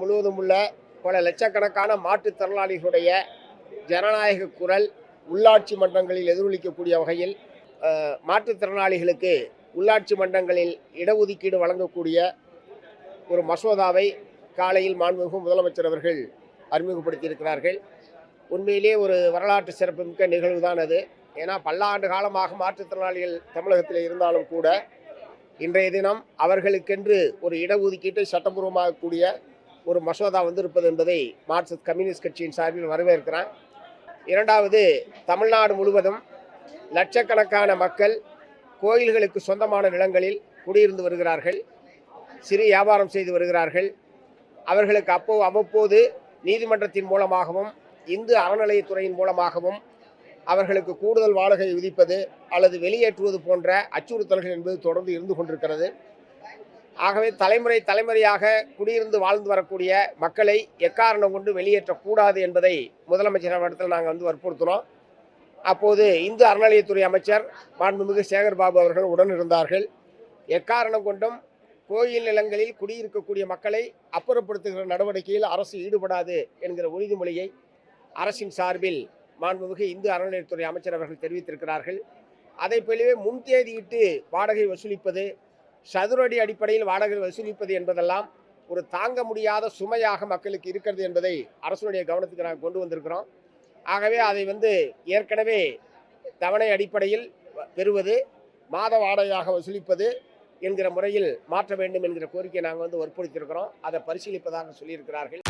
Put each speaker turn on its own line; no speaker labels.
முழுவதும் உள்ள பல லட்சக்கணக்கான மாற்றுத்திறனாளிகளுடைய ஜனநாயக குரல் உள்ளாட்சி மன்றங்களில் எதிரொலிக்கக்கூடிய வகையில் மாற்றுத்திறனாளிகளுக்கு உள்ளாட்சி மன்றங்களில் இடஒதுக்கீடு வழங்கக்கூடிய ஒரு மசோதாவை காலையில் மாண்புமிகு முதலமைச்சர் அவர்கள் அறிமுகப்படுத்தியிருக்கிறார்கள். உண்மையிலே ஒரு வரலாற்று சிறப்புமிக்க நிகழ்வு தான் அது. ஏன்னா பல்லாண்டு காலமாக மாற்றுத்திறனாளிகள் தமிழகத்தில் இருந்தாலும் கூட இன்றைய தினம் அவர்களுக்கென்று ஒரு இடஒதுக்கீட்டை சட்டபூர்வமாகக்கூடிய ஒரு மசோதா வந்திருப்பது என்பதை மார்க்சிஸ்ட் கம்யூனிஸ்ட் கட்சியின் சார்பில் வரவேற்கிறேன். இரண்டாவது தமிழ்நாடு முழுவதும் லட்சக்கணக்கான மக்கள் கோயில்களுக்கு சொந்தமான நிலங்களில் குடியிருந்து வருகிறார்கள் சிறு வியாபாரம் செய்து வருகிறார்கள். அவர்களுக்கு அப்போ அவ்வப்போது நீதிமன்றத்தின் மூலமாகவும் இந்து அறநிலையத்துறையின் மூலமாகவும் அவர்களுக்கு கூடுதல் வாடகை விதிப்பது அல்லது வெளியேற்றுவது போன்ற அச்சுறுத்தல்கள் என்பது தொடர்ந்து இருந்து கொண்டிருக்கிறது. ஆகவே தலைமுறை தலைமுறையாக குடியிருந்து வாழ்ந்து வரக்கூடிய மக்களை எக்காரணம் கொண்டு வெளியேற்றக்கூடாது என்பதை முதலமைச்சர் அவரிடத்தில் நாங்கள் வந்து வற்புறுத்தினோம் அப்போது இந்து அறநிலையத்துறை அமைச்சர் மாண்புமிகு சேகர்பாபு அவர்கள் உடன் இருந்தார்கள் எக்காரணம் கொண்டும் கோயில் நிலங்களில் குடியிருக்கக்கூடிய மக்களை அப்புறப்படுத்துகிற நடவடிக்கையில் அரசு ஈடுபடாது என்கிற உறுதிமொழியை அரசின் சார்பில் மாண்புமிகு இந்து அறநிலையத்துறை அமைச்சர் அவர்கள் தெரிவித்திருக்கிறார்கள். அதை போலவே முன்தேதியிட்டு வாடகை வசூலிப்பது சதுரடி அடிப்படையில் வாடகை வசூலிப்பது என்பதெல்லாம் ஒரு தாங்க முடியாத சுமையாக மக்களுக்கு இருக்கிறது என்பதை அரசுடைய கவனத்துக்கு நாங்கள் கொண்டு வந்திருக்கிறோம். ஆகவே அதை வந்து ஏற்கனவே தவணை அடிப்படையில் பெறுவது மாத வாடகையாக வசூலிப்பது என்கிற முறையில் மாற்ற வேண்டும் என்கிற கோரிக்கையை நாங்கள் வந்து வற்புறுத்தியிருக்கிறோம். அதை பரிசீலிப்பதாக சொல்லியிருக்கிறார்கள்.